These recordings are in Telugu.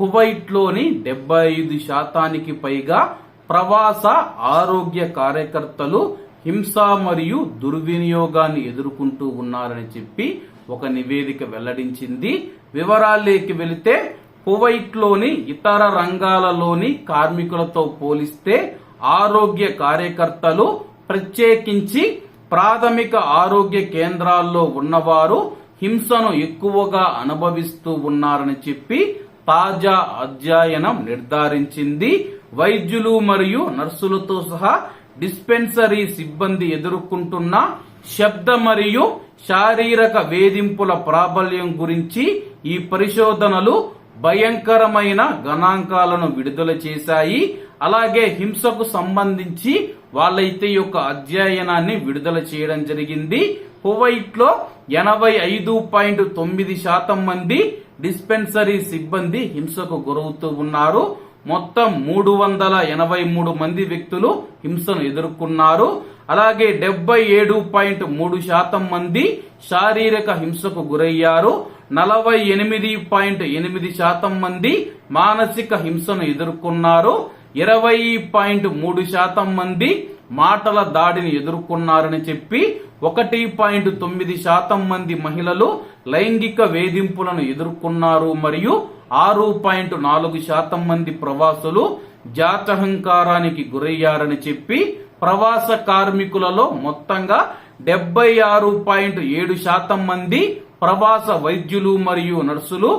కువైట్లోని డెబ్బై ఐదు శాతానికి పైగా ప్రవాస ఆరోగ్య కార్యకర్తలు హింస మరియు దుర్వినియోగాన్ని ఎదుర్కొంటూ ఉన్నారని చెప్పి ఒక నివేదిక వెల్లడించింది. వివరాల్లోకి వెళితే కువైట్లోని ఇతర రంగాలలోని కార్మికులతో పోలిస్తే ఆరోగ్య కార్యకర్తలు ప్రత్యేకించి ప్రాథమిక ఆరోగ్య కేంద్రాల్లో ఉన్నవారు హింసను ఎక్కువగా అనుభవిస్తూ ఉన్నారని చెప్పి తాజా అధ్యయనం నిర్ధారించింది. వైద్యులు మరియు నర్సులతో సహా డిస్పెన్సరీ సిబ్బంది ఎదుర్కొంటున్న శబ్ద మరియు శారీరక వేధింపుల ప్రాబల్యం గురించి ఈ పరిశోధనలు భయంకరమైన గణాంకాలను విడుదల చేశాయి. అలాగే హింసకు సంబంధించి వాళ్ళైతే యొక్క అధ్యయనాన్ని విడుదల చేయడం జరిగింది. కువైట్లో ఎనభై ఐదు పాయింట్ తొమ్మిది శాతం మంది డిస్పెన్సరీ సిబ్బంది హింసకు గురవుతూ ఉన్నారు. మొత్తం మూడు వందల ఎనభై మూడు మంది వ్యక్తులు హింసను ఎదుర్కొన్నారు. అలాగే డెబ్బై ఏడు పాయింట్ మూడు శాతం మంది శారీరక హింసకు గురయ్యారు. నలభై ఎనిమిది పాయింట్ ఎనిమిది శాతం మంది మానసిక హింసను ఎదుర్కొన్నారు. ఇరవై పాయింట్ మూడు శాతం మంది మాటల దాడిని ఎదుర్కొన్నారని చెప్పి ఒకటి పాయింట్ తొమ్మిది శాతం మంది మహిళలు లైంగిక వేధింపులను ఎదుర్కొన్నారు మరియు ఆరు పాయింట్ నాలుగు శాతం మంది ప్రవాసులు జాతహంకారానికి గురయ్యారని చెప్పి ప్రవాస కార్మికులలో మొత్తంగా డెబ్బై ఆరు పాయింట్ ఏడు శాతం మంది ప్రవాస వైద్యులు మరియు నర్సులు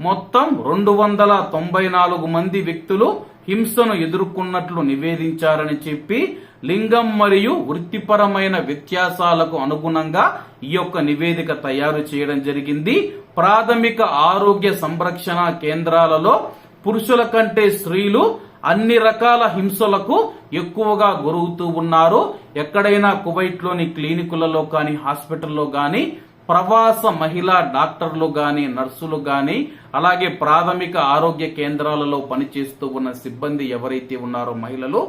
మొత్తం రెండు వందల తొంభై నాలుగు మంది వ్యక్తులు హింసను ఎదుర్కొన్నట్లు నివేదించారని చెప్పి లింగం మరియు వృత్తిపరమైన వ్యత్యాసాలకు అనుగుణంగా ఈ యొక్క నివేదిక తయారు చేయడం జరిగింది. ప్రాథమిక ఆరోగ్య సంరక్షణ కేంద్రాలలో పురుషుల కంటే స్త్రీలు అన్ని రకాల హింసలకు ఎక్కువగా గురవుతూ ఉన్నారు. ఎక్కడైనా కువైట్లోని క్లినికులలో కానీ హాస్పిటల్లో కానీ ప్రవాస మహిళా డాక్టర్లు గాని నర్సులు గాని అలాగే ప్రాథమిక ఆరోగ్య కేంద్రాలలో పనిచేస్తూ ఉన్న సిబ్బంది ఎవరైతే ఉన్నారో మహిళలు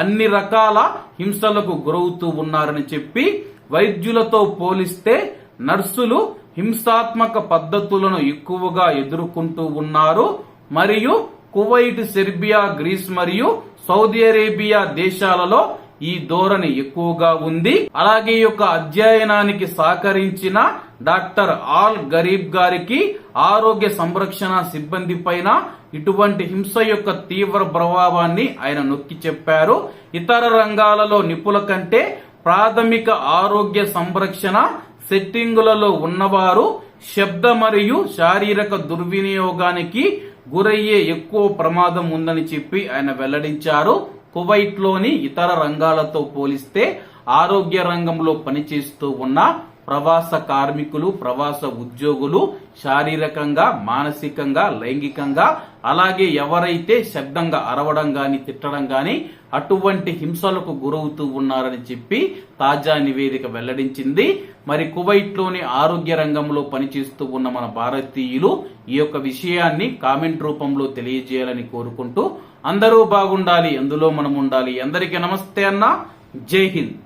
అన్ని రకాల హింసలకు గురవుతూ ఉన్నారని చెప్పి వైద్యులతో పోలిస్తే నర్సులు హింసాత్మక పద్ధతులను ఎక్కువగా ఎదుర్కొంటూ ఉన్నారు. మరియు కువైట్ సెర్బియా గ్రీస్ మరియు సౌదీ అరేబియా దేశాలలో ఈ ధోరణి ఎక్కువగా ఉంది. అలాగే ఈ యొక్క అధ్యయనానికి సహకరించిన డాక్టర్ ఆల్ గరీబ్ గారికి ఆరోగ్య సంరక్షణ సిబ్బంది పైన ఇటువంటి హింస యొక్క తీవ్ర ప్రభావాన్ని ఆయన నొక్కి చెప్పారు. ఇతర రంగాలలో నిపుల కంటే ప్రాథమిక ఆరోగ్య సంరక్షణ సెట్టింగులలో ఉన్నవారు శబ్ద మరియు శారీరక దుర్వినియోగానికి గురయ్యే ఎక్కువ ప్రమాదం ఉందని చెప్పి ఆయన వెల్లడించారు. కువైట్లోని ఇతర రంగాలతో పోలిస్తే ఆరోగ్య రంగంలో పనిచేస్తూ ఉన్న ప్రవాస కార్మికులు ప్రవాస ఉద్యోగులు శారీరకంగా మానసికంగా లైంగికంగా అలాగే ఎవరైతే శబ్దంగా అరవడం గాని తిట్టడం గాని అటువంటి హింసలకు గురవుతూ ఉన్నారని చెప్పి తాజా నివేదిక వెల్లడించింది. మరి కువైట్లోని ఆరోగ్య రంగంలో పనిచేస్తూ ఉన్న మన భారతీయులు ఈ యొక్క విషయాన్ని కామెంట్ రూపంలో తెలియజేయాలని కోరుకుంటూ అందరూ బాగుండాలి అందులో మనం ఉండాలి. అందరికీ నమస్తే అన్న. జై హింద్.